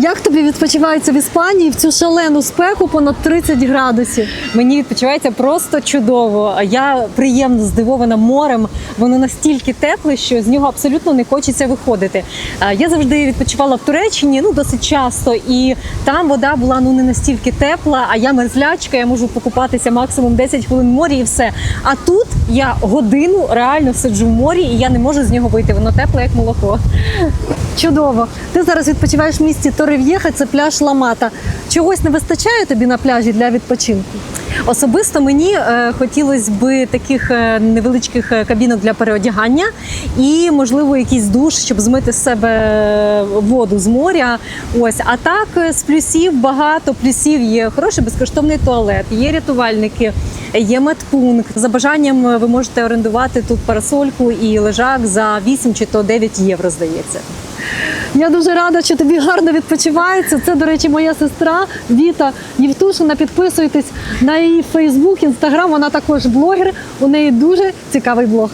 Як тобі відпочивається в Іспанії в цю шалену спеку понад 30 градусів? Мені відпочивається просто чудово. Я приємно здивована морем. Воно настільки тепле, що з нього абсолютно не хочеться виходити. Е, Я завжди відпочивала в Туреччині, ну досить часто, і там вода була ну не настільки тепла. А я мерзлячка, я можу покупатися максимум 10 хвилин в морі і все. А тут я годину реально сиджу в морі, і я не можу з нього вийти. Воно тепле, як молоко. Чудово. Ти зараз відпочиваєш в місті Торрев'єха, це пляж Ламата. Чогось не вистачає тобі на пляжі для відпочинку? Особисто мені е, хотілося б таких е, невеличких е, кабінок для переодягання і, можливо, якийсь душ, щоб змити з себе воду з моря. Ось, а так з плюсів багато плюсів є хороший безкоштовний туалет, є рятувальники, є медпункт. За бажанням ви можете орендувати тут парасольку і лежак за 8 чи то 9 євро, здається. Я дуже рада, що тобі гарно відпочивається. Це, до речі, моя сестра Віта Євтушина. Підписуйтесь на її Фейсбук, Інстаграм. Вона також блогер. У неї дуже цікавий блог.